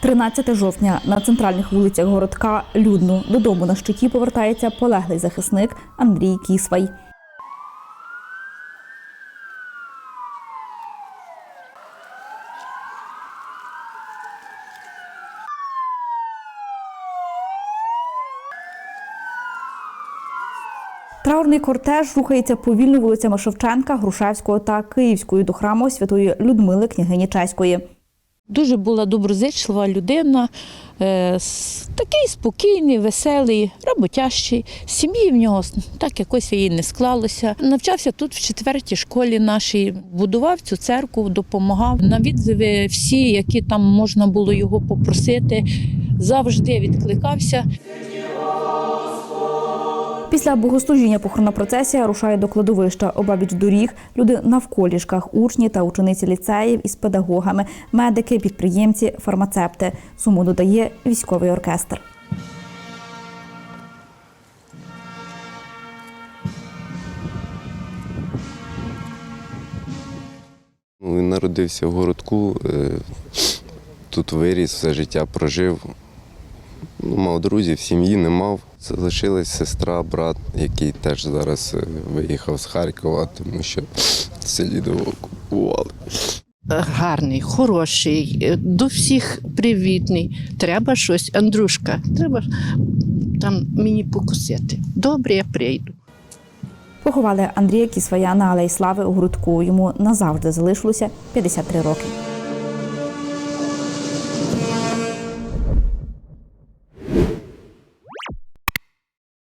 13 жовтня на центральних вулицях городка людно додому на щиті повертається полеглий захисник Андрій Кісвай. Траурний кортеж рухається повільно вулицями Шевченка, Грушевського та Київською до храму святої Людмили Княгині Чеської. Дуже була доброзичлива людина, е, такий спокійний, веселий, роботящий. Сім'ї в нього так якось її не склалося. Навчався тут в четвертій школі нашій, будував цю церкву, допомагав. На відзиви всі, які там можна було його попросити, завжди відкликався. Після богослужіння похоронна процесія рушає до кладовища обабіч доріг. Люди навколішках, учні та учениці ліцеїв із педагогами, медики, підприємці, фармацепти. Суму додає військовий оркестр. Ну, Він народився в городку, е, тут виріс, все життя прожив. Ну, мав друзів, сім'ї не мав. Залишилась сестра, брат, який теж зараз е, виїхав з Харкова, тому що Селідово окупували. гарний, хороший, е, до всіх привітний. Треба щось, Андрушка, треба там мені покусити. Добре, я прийду. Поховали Андрія Кісвая на Алеї Слави у Грудку. Йому назавжди залишилося 53 роки.